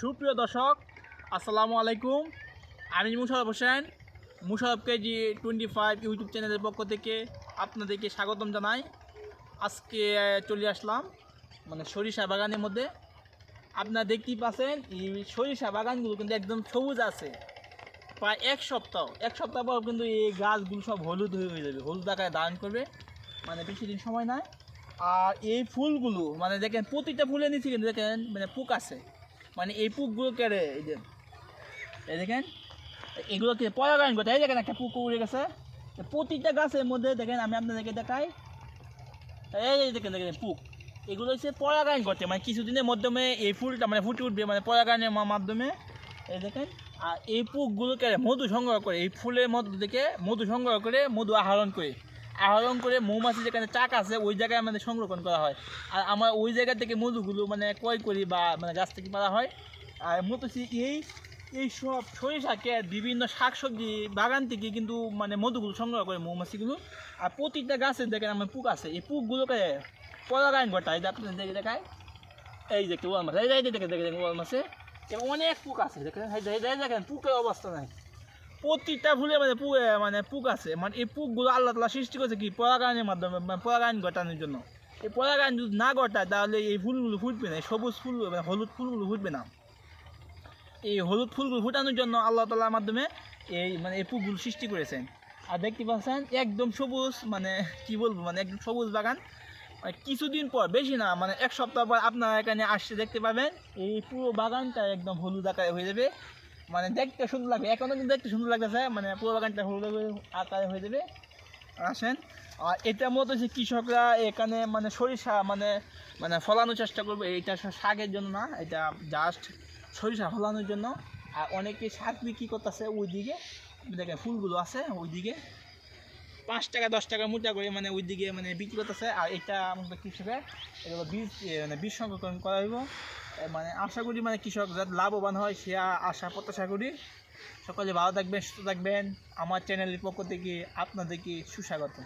সুপ্রিয় দর্শক, আসসালামু আলাইকুম। আমি Musharraf Hossain, Musharraf KG twenty five YouTube চ্যানেলের পক্ষ থেকে আপনাদেরকে স্বাগতম জানাই। আজকে চলে আসলাম মানে সরিষা বাগানের মধ্যে। আপনারা দেখতেই পাচ্ছেন, এই সরিষা বাগানগুলো কিন্তু একদম সবুজ আছে। প্রায় এক সপ্তাহ এক সপ্তাহ পর কিন্তু এই গাছগুলো সব হলুদ হয়ে যাবে। হলুদ আকারে দান করবে মানে বেশি দিন সময় নাই। আর এই ফুলগুলো মানে দেখেন, প্রতিটা ফুলের নিচে কিন্তু দেখেন মানে পোক আছে। মানে এই পোকগুলো কেড়ে এই যে, এই দেখেন, এগুলোকে পরাগায়ন করতে এই দেখেন একটা পোক উড়ে গেছে। প্রতিটা গাছের মধ্যে দেখেন, আমি আপনাদেরকে দেখাই। এই দেখেন দেখেন, পোক। এগুলো হচ্ছে পরাগায়ন করতে মানে কিছুদিনের মাধ্যমে এই ফুলটা মানে ফুটে উঠবে মানে পরাগায়নের মাধ্যমে। এই দেখেন, আর এই পোকগুলোকে মধু সংগ্রহ করে, এই ফুলের মধ্যে থেকে মধু সংগ্রহ করে মধু আহরণ করে। আহরণ করে মৌমাছি যেখানে চাক আছে, ওই জায়গায় আমাদের সংরক্ষণ করা হয়। আর আমরা ওই জায়গা থেকে মধুগুলো মানে ক্রয় করি বা মানে গাছ থেকে পাওয়া হয়। আর মূলত এই এই সব সরিষাকে বিভিন্ন শাকসবজি বাগান থেকে কিন্তু মানে মধুগুলো সংগ্রহ করে মৌমাছিগুলো। আর প্রতিটা গাছের দেখেন আমার পুক আছে। এই পুকগুলোকে পরাগায়ন ঘটায়। যে আপনাদের দেখে দেখায় এই যে ওয়াল মাছ এই দেখে যে দেখেন ওয়াল মাছে অনেক পুক আছে। দেখেন দেখেন, পুকের অবস্থা নাই। প্রতিটা ফুলে মানে মানে পুক আছে। মানে এই পুকগুলো আল্লাহ তালা সৃষ্টি করেছে কি? পরাগায়নের মাধ্যমে মানে পরাগায়ন ঘটানোর জন্য। এই পরাগায়ন যদি না ঘটায়, তাহলে এই ফুলগুলো ফুটবে না। সবুজ ফুলগুলো মানে হলুদ ফুলগুলো ফুটবে না। এই হলুদ ফুলগুলো ফুটানোর জন্য আল্লাহ তালার মাধ্যমে এই মানে এই পুকগুলো সৃষ্টি করেছেন। আর দেখতে পাচ্ছেন, একদম সবুজ মানে কি বলব মানে একদম সবুজ বাগান। মানে কিছুদিন পর, বেশি না মানে এক সপ্তাহ পর আপনারা এখানে আসতে দেখতে পাবেন। এই পুরো বাগানটা একদম হলুদ আকারে হয়ে যাবে। মানে দেখতে সুন্দর লাগবে। এখনও কিন্তু দেখতে সুন্দর লাগতেছে মানে পুরো বাগানটা হলুদ আকারে হয়ে যাবে। আসেন। আর এটা মতো যে কৃষকরা এখানে মানে সরিষা মানে মানে ফলানোর চেষ্টা করবে, এটা শাকের জন্য না, এটা জাস্ট সরিষা ফলানোর জন্য। আর অনেকে শাক বিক্রি করতেছে ওইদিকে। দেখেন ফুলগুলো আছে ওইদিকে। পাঁচ টাকা, দশ টাকা মোটা করে মানে ওই দিকে মানে বিক্রি করতেছে। আর এটা আমাদের কৃষকের এগুলো বীজ মানে বীজ সংরক্ষণ করা হইব। মানে আশা করি মানে কৃষক যাতে লাভবান হয় সে আশা, প্রত্যাশা করি। সকলে ভালো থাকবেন, সুস্থ থাকবেন। আমার চ্যানেলের পক্ষ থেকে আপনাদেরকে সুস্বাগত